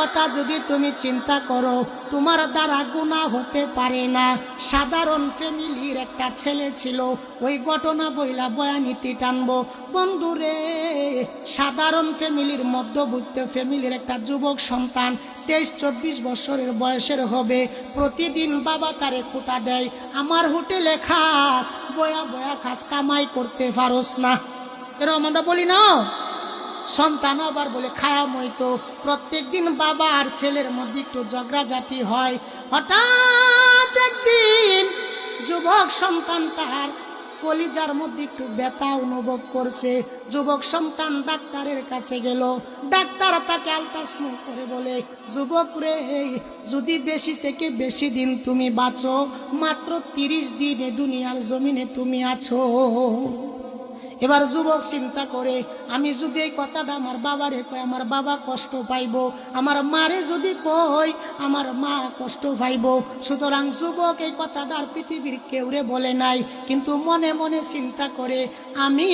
কথা যদি তুমি চিন্তা করো, তোমার দ্বারা গুণা হতে পারে না। সাধারণ ফ্যামিলির একটা ছেলে ছিল, ওই ঘটনা বইলা বয়ানীতি টানবো। বন্ধুরে সাধারণ ফ্যামিলির মধ্যবিত্ত ফ্যামিলির একটা যুবক সন্তান তেইশ চব্বিশ বছরের বয়সের হবে। প্রতিদিন বাবা তারে কুটা দেয়, আমার হোটেলে খাস, বয়া বয়া খাস, কামাই করতে পারোস না। এরকম আমরা বলি না। সন্তান আবার বলে, খায়া মইতো প্রত্যেক দিন বাবা আর ছেলের মধ্যে একটু ঝগড়াঝাটি হয়। হঠাৎ একদিন যুবক সন্তান তাহার কলিজার মধ্যে একটু ব্যথা অনুভব করছে। যুবক সন্তান ডাক্তারের কাছে গেল। ডাক্তার তাকে আলতাসনো করে বলে, যুবক রে, যদি বেশি থেকে বেশি দিন তুমি বাঁচো, মাত্র তিরিশ দিন দুনিয়ার জমিনে তুমি আছো। এবার যুবক চিন্তা করে, আমি যদি এই কথাটা আমার বাবারে কই আমার বাবা কষ্ট পাইব, আমার মারে যদি কই আমার মা কষ্ট পাইব। সুতরাং যুবক এই কথাটা আর পৃথিবীর কেউরে বলে নাই, কিন্তু মনে মনে চিন্তা করে, আমি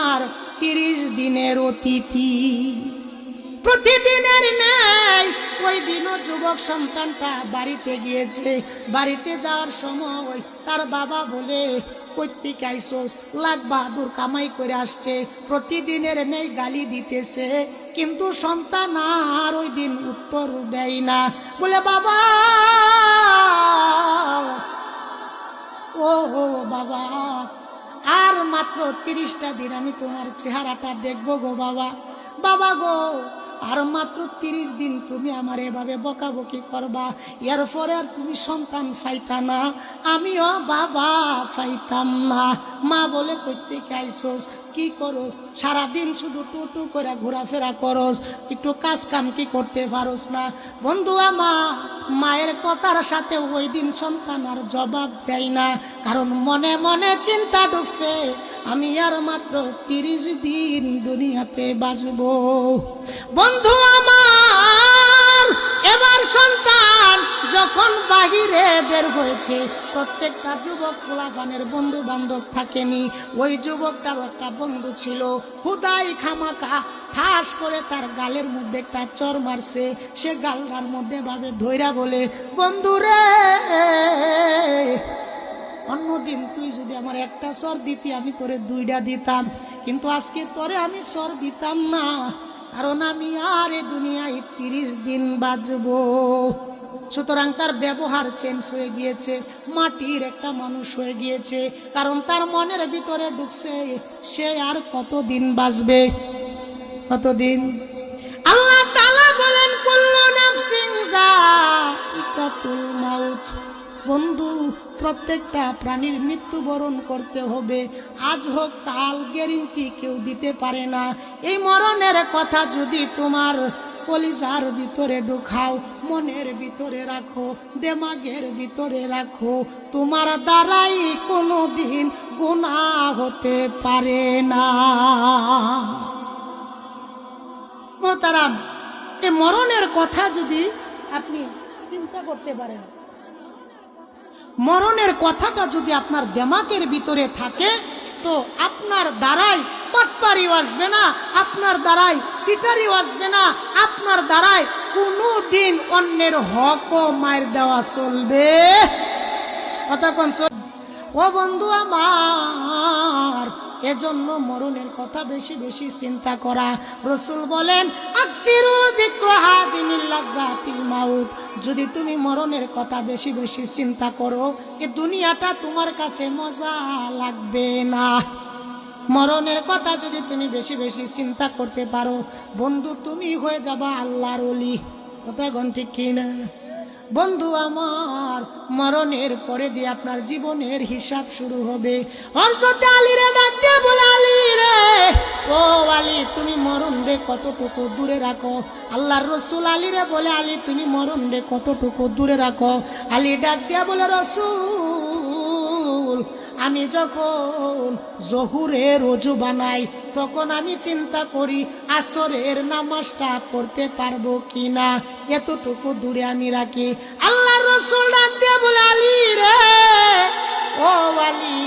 আর তিরিশ দিনের অতিথি। প্রতিদিনের নাই ওই দিনও যুবক সন্তানটা বাড়িতে গিয়েছে, বাড়িতে যাওয়ার সময় তার বাবা বলে কৈতিক আইসোস লাখ বাহাদুর কামাই করে আসছে, প্রতিদিনের নেই গালি দিতেছে। কিন্তু সন্তান আর ওই দিন উত্তর দেয় না। বলে, বাবা ও বাবা, আর মাত্র তিরিশটা দিন আমি তোমার চেহারাটা দেখব গো বাবা। বাবা গো আর মাত্র তিরিশ দিন তুমি আমার এভাবে বকাবকি করবা। এর পরে আর তুমি সন্তান ফাইতা না। আমিও বাবা ফাইতাম না। মা বলে করতে আইসোস? কি করস? সারাদিন শুধু টুটু করে ঘোরাফেরা করস। একটু কাজ কাম কি করতে পারস না? বন্ধু, আমার মায়ের কথার সাথে ওই দিন সন্তান আর জবাব দেয় না। কারণ মনে মনে চিন্তা ঢুকছে। আমি আর মাত্র তিরিশ দিন দুনিয়াতে বাঁচব। বন্ধু আমার, এবার সন্তান যখন বাহিরে বের হয়েছে, প্রত্যেকটা যুবক ফুলাফানের বন্ধু বান্ধব থাকেনি। ওই যুবকটার একটা বন্ধু ছিল, হুদাই খামাকা, ঠাস করে তার গালের মধ্যে একটা চর মারছে। সে গালটার মধ্যে ভাবে ধৈরা বলে বন্ধুরে অন্যদিন তুই যদি আমার একটা স্বর দিতি, আমি তোরে দুইটা দিতাম। কিন্তু আজকে তোরে আমি স্বর দিতাম না, কারণ আমি আর এ দুনিয়ায় তিরিশ দিন বাজবো সুতরাং তার ব্যবহার চেঞ্জ হয়ে গিয়েছে, মাটির একটা মানুষ হয়ে গিয়েছে, কারণ তার মনের ভিতরে ঢুকছে, সে আর কতদিন বাঁচবে? কতদিন? আল্লাহ তাআলা বলেন, কুল্লু মাউত। বন্ধু, প্রত্যেকটা প্রাণীর মৃত্যুবরণ করতে হবে। আজ হোক, কাল গ্যারেন্টি কেউ দিতে পারে না। এই মরণের কথা যদি তোমার কলিজার ভিতরে ঢুকাও, মনের ভিতরে রাখো, দেমাগের ভিতরে রাখো, তোমার দ্বারাই কোনো দিন গুণা হতে পারে না। মোতারাম এই মরণের কথা যদি আপনি চিন্তা করতে পারেন মরণের কথাটা যদি আপনার দেমাকের ভিতরে থাকে, তো আপনার দ্বারাই পটপারিও আসবে না, আপনার দ্বারাই সিটারিও আসবে না, আপনার দ্বারাই কোনো দিন অন্যের হক মায়ের দেওয়া চলবে। কোন ও বন্ধু আমার এজন্য মরণের কথা বেশি বেশি চিন্তা করা। রসুল বলেন যদি তুমি মরণের কথা বেশি বেশি চিন্তা করো, এ দুনিয়াটা তোমার কাছে মজা লাগবে না। মরণের কথা যদি তুমি বেশি বেশি চিন্তা করতে পারো, বন্ধু তুমি হয়ে যাবা আল্লাহর অলি কথা গণ ঠিক কিনা বন্ধু আমার, মরণের পরে দিয়ে আপনার জীবনের হিসাব শুরু হবে। হর্ষতে আলী রে ডাক ও আলী, তুমি মরণ রে কতটুকু দূরে রাখো? আল্লাহর রসুল আলী রে বলে, আলী, তুমি মরণ রে কতটুকু দূরে রাখো? আলী ডাক দিয়া বলে, রসুল, আমি যখন জহুরের রজু বানাই, তখন আমি চিন্তা করি, আসরের নামাজটা পড়তে পারব কি না এতটুকু দূরে আমি রাখি। আল্লাহ রসুল ডাক দিয়ে বলে, আলী রে ও আলী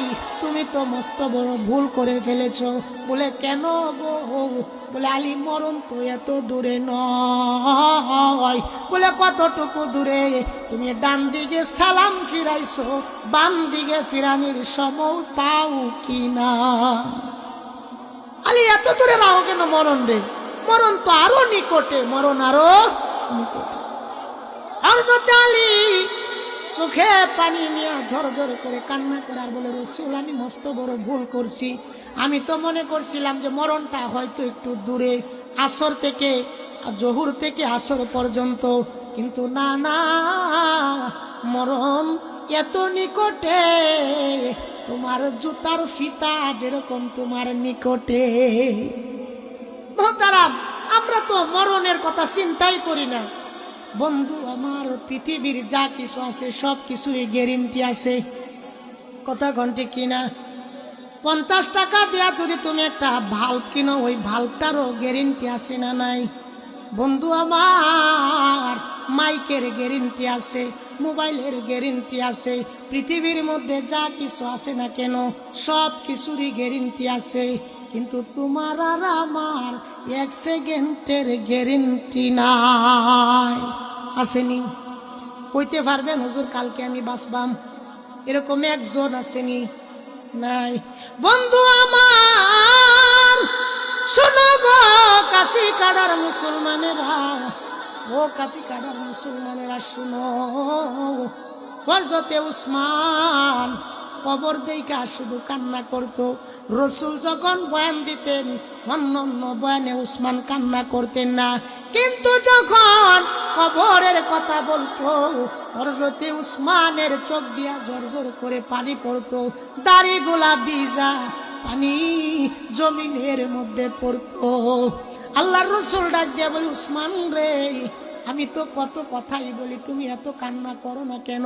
তুমি তো মস্ত বড় ভুল করে ফেলেছ। বলে, কেন গো? বলে, আলী, মরণ তো এত দূরে নয়। বলে, কতটুকু দূরে? তুমি ডান দিকে সালাম ফিরাইছো, বাম দিকে ফিরানির সময় পাও কি না আলী, এত দূরে নাও কেন মরণ রে? মরণ তো আরও নিকটে, মরণ আরও নিকটে। হরজত আলী চোখে পানি নিয়ে ঝরঝর করে কান্না করে আর বলে রসুল, আমি মস্ত বড় ভুল করছি। আমি তো মনে করছিলাম যে মরণটা হয়তো একটু দূরে, আসর থেকে, জহুর থেকে আসর পর্যন্ত। কিন্তু না না, মরণ এত নিকটে। তোমার জুতার ফিতা যেরকম তোমার নিকটে। আমরা তো মরণের কথা চিন্তাই করি না। বন্ধু, আমার পৃথিবীর যা কিছু আছে, সব কিছুরই গ্যারেন্টি আছে। কথা ঘন্টি কিনা পঞ্চাশ টাকা দেয়া যদি তুমি একটা ভাল্ব কিনো, ওই ভাল্বটারও গ্যারেন্টি আছে না নাই? বন্ধু, আমার মাইকের গ্যারেন্টি আছে, মোবাইলের গ্যারেন্টি আছে, পৃথিবীর মধ্যে যা কিছু আছে না কেন, সব কিছুরই গ্যারেন্টি আছে। কিন্তু তোমার আর আমার এক সেকেন্ডের গ্যারেন্টি নাই। আসেনি। কইতে পারবেন, হুজুর, কালকে আমি বাঁচবাম। এরকম একজন আসেনি, নাই। বন্ধু আমার, শোনো গো কাশি কাটার মুসলমানেরা। ও কাছি কাটার মুসলমানেরা, শুনো। ফরজতে উসমান কবর দেখা শুধু কান্না করত। রসুল যখন বয়ান দিতেন, অন্য অন্য বয়ানে উসমান কান্না করতেন না। কিন্তু যখন কবরের কথা বলতো হরজতে উসমানের চোখ দিয়া জোর করে পানি পড়তো দাড়ি গোলা বিজা পানি জমিনের মধ্যে পড়তো। আল্লাহর রসুল ডাক দিয়া বলি, উসমান রে আমি তো কত কথাই বলি, তুমি এত কান্না করো না কেন?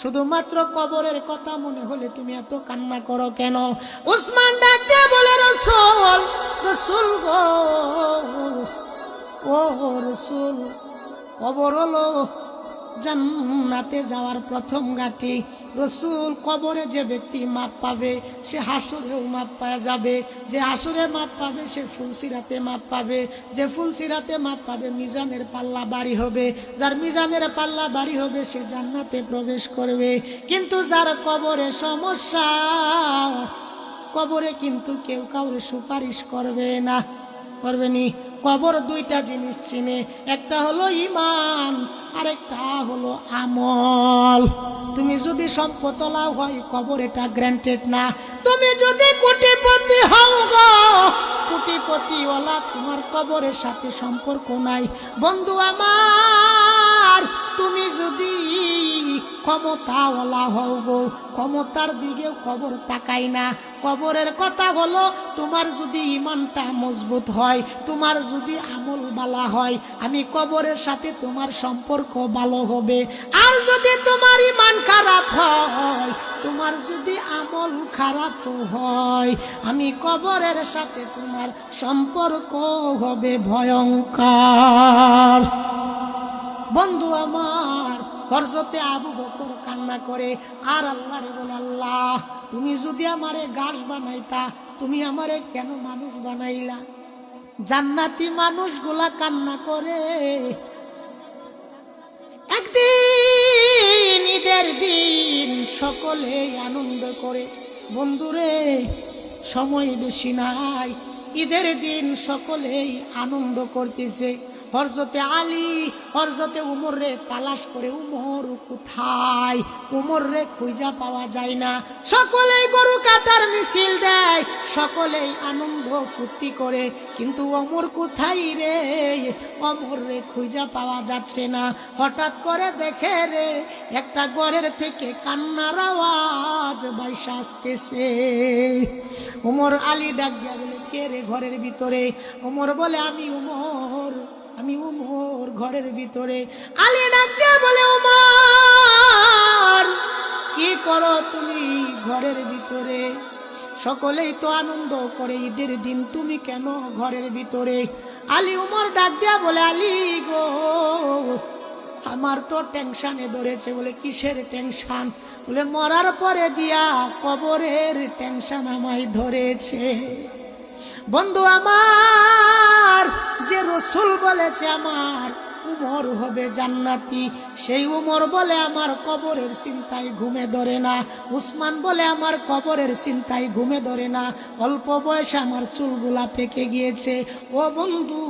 শুধুমাত্র কবরের কথা মনে হলে তুমি এত কান্না করো কেন? উসমান ডাকতে বলে, রসুল রসুল গো, ও রসুল, কবর হলো জান্নাতে যাওয়ার প্রথম গাঠি রসুল কবরে যে ব্যক্তি মাপ পাবে, সে হাসুরেও মাপ পাওয়া যাবে। যে হাসুরে মাপ পাবে, সে ফুলসিরাতে মাপ পাবে। যে ফুলসিরাতে মাপ পাবে, মিজানের পাল্লা বাড়ি হবে। যার মিজানের পাল্লা বাড়ি হবে, সে জান্নাতে প্রবেশ করবে। কিন্তু যার কবরে সমস্যা, কবরে কিন্তু কেউ কাউরে সুপারিশ করবে না। করবেনি কবর দুইটা জিনিস চিনে। একটা হলো ইমান আরেকটা হলো আমল। তুমি যদি সম্পতলা হয়, কবর এটা গ্রান্টেড না। তুমি যদি কোটিপতি হও গো, কোটিপতিওয়ালা, তোমার কবরের সাথে সম্পর্ক নাই। বন্ধু আমার, তুমি যদি ক্ষমতাওয়ালা গো ক্ষমতার দিকেও কবর তাকাই না। কবরের কথা হলো, তোমার যদি ইমানটা মজবুত হয়, তোমার যদি আমল বালা হয়, আমি কবরের সাথে তোমার সম্পর্ক ভালো হবে। আর যদি তোমার ইমান খারাপ হয়, তোমার যদি আমল খারাপ হয়, আমি কবরের সাথে তোমার সম্পর্ক হবে ভয়ঙ্কর। বন্ধু আমার হরজতে আবু বকর কান্না করে, আর আল্লাহ রে বলে, আল্লাহ, তুমি যদি আমারে গাছ বানাইতা, তুমি আমারে কেন মানুষ বানাইলা? জান্নাতি মানুষগুলা কান্না করে। একদিন ঈদের দিন সকলে আনন্দ করে, বন্ধুরে, সময় বেশি নাই, ঈদের দিন সকলেই আনন্দ করতেছে। হরজতে আলী, হরজতে উমর রে তালাশ করে, উমর, কোথায়? উমর রে খুঁজা পাওয়া যায় না। সকলেই গরু কাটার মিছিল দেয়, সকলেই আনন্দ ফুর্তি করে। কিন্তু অমর কোথায় রে? অমর রে খুঁজা পাওয়া যাচ্ছে না। হঠাৎ করে দেখে রে, একটা ঘরের থেকে কান্নার আওয়াজ বাইসা আসতেছে। উমর আলী ডাক দিয়া বলে, কে রে ঘরের ভিতরে? উমর বলে, আমি উমর। আমি উমর ঘরের ভিতরে। আলী ডাক বলে উমর কি করো তুমি ঘরের ভিতরে? সকলেই তো আনন্দ করে ঈদের দিন, তুমি কেন ঘরের ভিতরে? আলী উমর ডাক দিয়া বলে, আলী গো, আমার তো টেনশানে ধরেছে বলে, কিসের টেনশন? বলে, মরার পরে দিয়া কবরের টেনশন আমায় ধরেছে। বন্ধু আমার, যে রসুল বলেছে আমার, উমর হবে জান্নাতি। সেই উমর বলে আমার কবরের চিন্তায় ঘুমে ধরে না। উসমান বলে আমার কবরের চিন্তায় ঘুমে ধরে না। অল্প বয়সে আমার চুলগুলা পেকে গিয়েছে। ও বন্ধু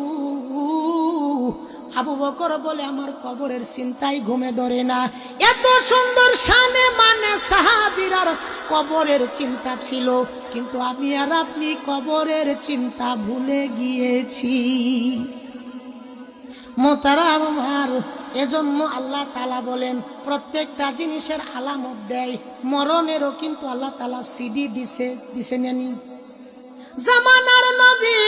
আবু বকর বলে, আমার কবরের চিন্তাই ঘুমে ধরে না। এত সুন্দর শানে মানে সাহাবিরার কবরের চিন্তা ছিল। কিন্তু আমি আর আপনি কবরের চিন্তা ভুলে গিয়েছি। মোতারাম আমার, এজন্য আল্লাহ তালা বলেন, প্রত্যেকটা জিনিসের আলামত দেয়। মরণেরও কিন্তু আল্লাহ তালা সিডি দিছে দিছে নেনি জামানার নবী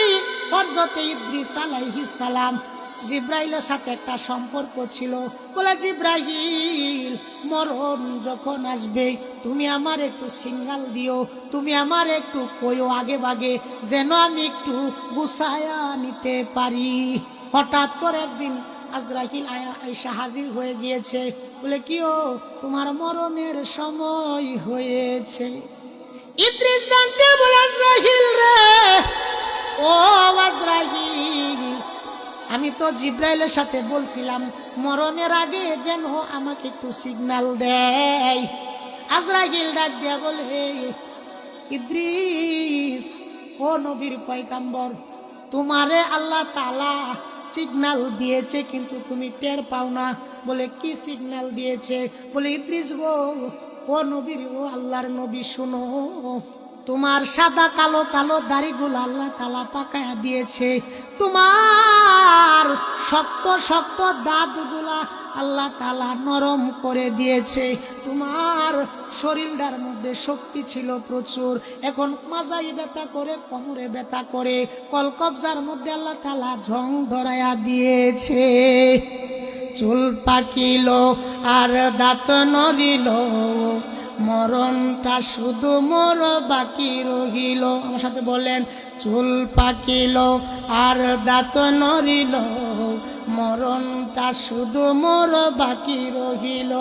হরজতে ইদ্রিস আলাইহিস সালাম জিব্রাইলের সাথে একটা সম্পর্ক ছিল। বলে, জিব্রাইল, মরণ যখন আসবে, তুমি আমার একটু সিঙ্গাল দিও, তুমি আমার একটু কইও আগে বাগে যেন আমি একটু গুছায়া নিতে পারি। হঠাৎ করে একদিন আজরাহিল আয়া আয়সা হাজির হয়ে গিয়েছে। বলে, কি ও, তোমার মরণের সময় হয়েছে। ইদ্রিস ডাক দিয়ে বলে তো জিব্রাইলের সাথে বলছিলাম, মরণের আগে যেন আমাকে একটু সিগনাল দেয়। আজরাহিল ডাক দিয়া বলে ইদ্রিস, ও নবীর পয়গাম্বর, তোমারে আল্লাহ তালা সিগনাল দিয়েছে, কিন্তু তুমি টের পাও না। বলে, কি সিগনাল দিয়েছে? বলে, ইদ্রিস গো, ও নবীর, ও আল্লাহর নবী, শুনো। তোমার সাদা কালো কালো দাড়িগুলো আল্লাহ তালা পাকায়া দিয়েছে। তোমার শক্ত শক্ত দাঁতগুলা আল্লাহ তালা নরম করে দিয়েছে। তোমার শরীরটার মধ্যে শক্তি ছিল প্রচুর। এখন মাজাই ব্যথা করে, কোমরে ব্যথা করে, কলকবজার মধ্যে আল্লাহ তালা ঝং ধরায়া দিয়েছে। চুল পাকিল আর দাঁত নড়িল। মরণটা শুধু মোর বাকি রহিল। আমার সাথে বলেন, চুল পাকিল আর দাঁত নড়িল। মরণটা শুধু মোর বাকি রহিল।